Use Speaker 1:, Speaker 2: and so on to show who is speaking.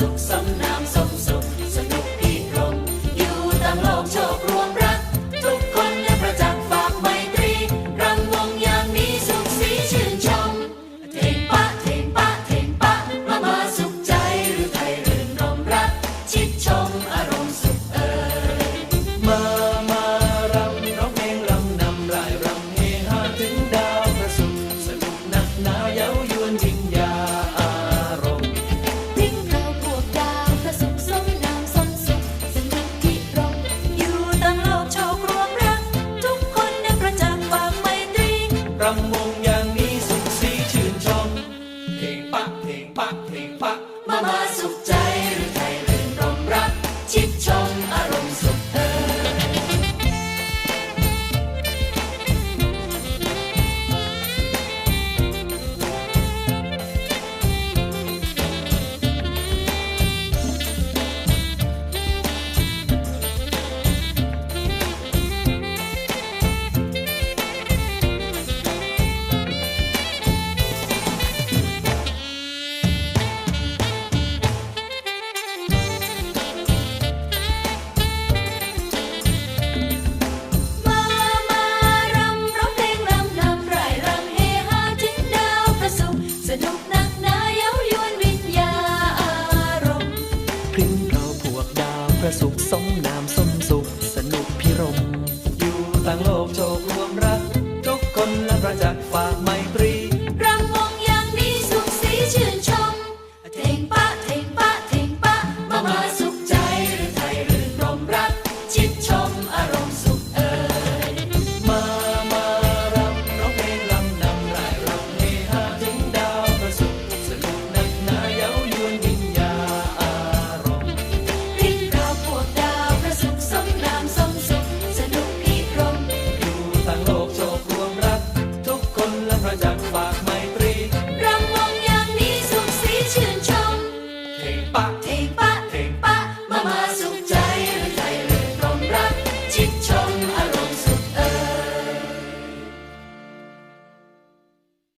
Speaker 1: sukh sam ำวงอย่างนี้สุขสีชื่นชมเพลงปักเพลงปั
Speaker 2: กเพลงปักมา
Speaker 3: มาสุข
Speaker 2: ใจ สุข
Speaker 1: สม
Speaker 2: น
Speaker 1: Ramadan